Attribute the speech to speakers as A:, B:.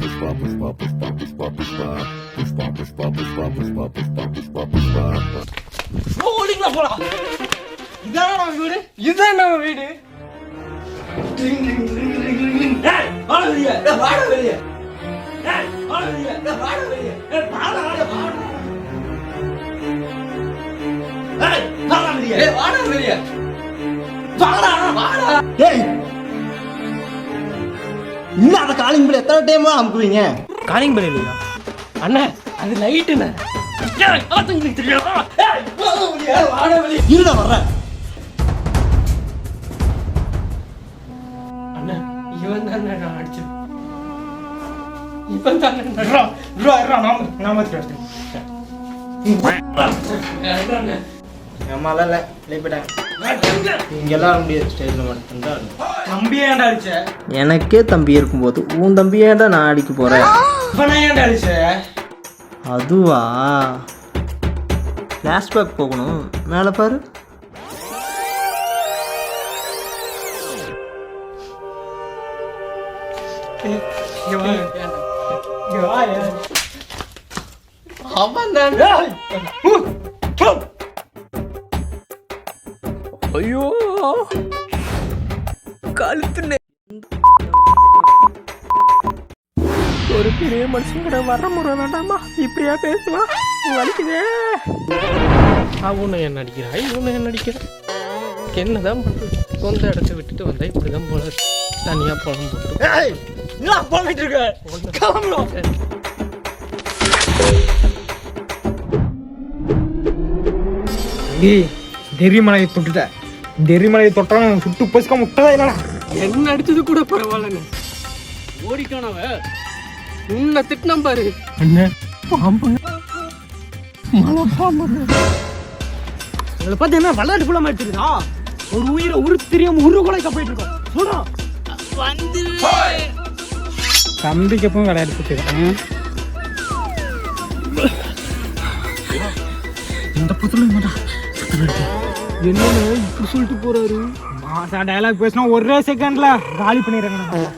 A: pushpa pushpa pushpa pushpa pushpa pushpa pushpa pushpa pushpa pushpa pushpa pushpa
B: ஓடிங்களா போலாம் இதான நம்ம வீடு இதுதான் நம்ம வீடு ஏய், வாடா வெளிய. ஏய், வாடா வெளிய. ஏய், வாடா வெளிய. ஏய்,
C: இன்னும் அந்த காலிங் பில் எத்தனை டைம் அமுக்குவீங்க?
B: காலிங் பில் இல்லையா? அண்ணா அது லைட்டுண்ணே
C: இருதான் வர்றேன்
B: அண்ணா இவன் தான் நான் அடிச்சேன் இவன் தான் நான் நாம நாம நாம
C: நம்மளால இல்லை லைப்பிட்டேன் இங்க எல்லாம் முடியாது ஸ்டேஜில் மட்டும்தான்
B: தம்பி ஏன்டா அடிச்ச?
C: எனக்கே தம்பி இருக்கும்போது உன் தம்பி ஏன்டா நான் அடிக்க போறேன்?
B: இவனை ஏன்டா அடிச்ச?
C: அதுவா? ஃப்ளாஷ்பேக் போகணும். மேலே பாரு.
B: அவன் தான். ஐயோ. கழுத்து ஒரு பெரிய மனுஷன் கூட வர முறை வேண்டாமா இப்படியா பேசுவா வலிக்குதே. அவனு என்ன அடிக்கிறாய் இவனு என்ன அடிக்கிறான் என்னதான் பண்றது? சொந்த இடத்த விட்டுட்டு வந்தா இப்படிதான் போல தனியா பழம் போட்டு. போயிட்டு இருக்க?
D: டேய் தெரியமலையை தொட்டுட்ட தெரியமலையை தொட்டாலும் சுட்டு பசுக்க முட்டதா இல்லடா?
B: என்ன அடிச்சது கூட பரவாயில்லங்க. ஓடிட்டானவ. உன்னை திட்டினம் பாரு.
D: அண்ணன்
B: உங்களை பார்த்து என்ன விளையாட்டு குள்ள மாட்டிருக்கா ஒரு உயிரை உரு தெரியாம உரு கொலைக்க போயிட்டு இருக்கோம் சொல்றோம் வந்து
D: தம்பிக்கு எப்பவும் விளையாட்டு இந்த புத்துல மாட்டா
B: என்னன்னு இப்படி சொல்லிட்டு போறாரு?
D: மாசா டயலாக் பேசினா ஒரே செகண்ட்ல காலி பண்ணிடுறேன்